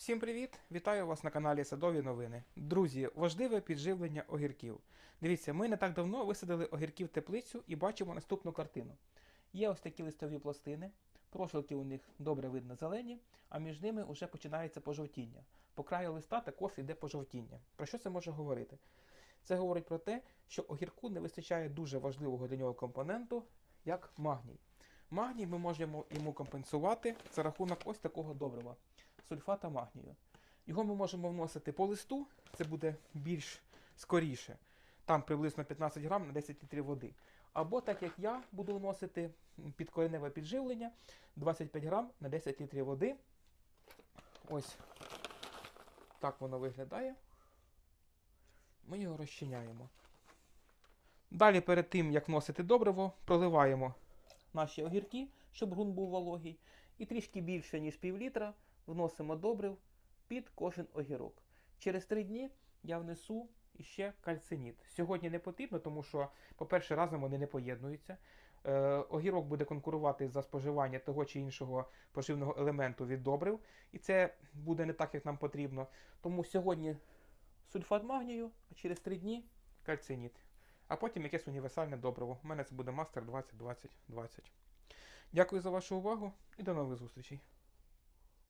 Всім привіт! Вітаю вас на каналі Садові Новини. Друзі, важливе підживлення огірків. Дивіться, ми не так давно висадили огірків теплицю і бачимо наступну картину. Є ось такі листові пластини, прожилки у них добре видно зелені, а між ними вже починається пожовтіння. По краю листа також йде пожовтіння. Про що це може говорити? Це говорить про те, що огірку не вистачає дуже важливого для нього компоненту, як магній. Магній ми можемо йому компенсувати за рахунок ось такого добрива сульфата магнію. Його ми можемо вносити по листу, це буде більш скоріше. Там приблизно 15 грам на 10 літрів води. Або так як я буду вносити підкореневе підживлення 25 грам на 10 літрів води. Ось так воно виглядає. Ми його розчиняємо. Далі, перед тим, як вносити добриво, проливаємо наші огірки, щоб ґрунт був вологий. І трішки більше, ніж пів літра, вносимо добрив під кожен огірок. Через три дні я внесу іще кальциніт. Сьогодні не потрібно, тому що, по-перше, разом вони не поєднуються. Е, огірок буде конкурувати за споживання того чи іншого поживного елементу від добрив, і це буде не так, як нам потрібно. Тому сьогодні сульфат магнію, а через три дні кальциніт. А потім якесь універсальне добриво. У мене це буде мастер 20-20-20. Дякую за вашу увагу і до нових зустрічей.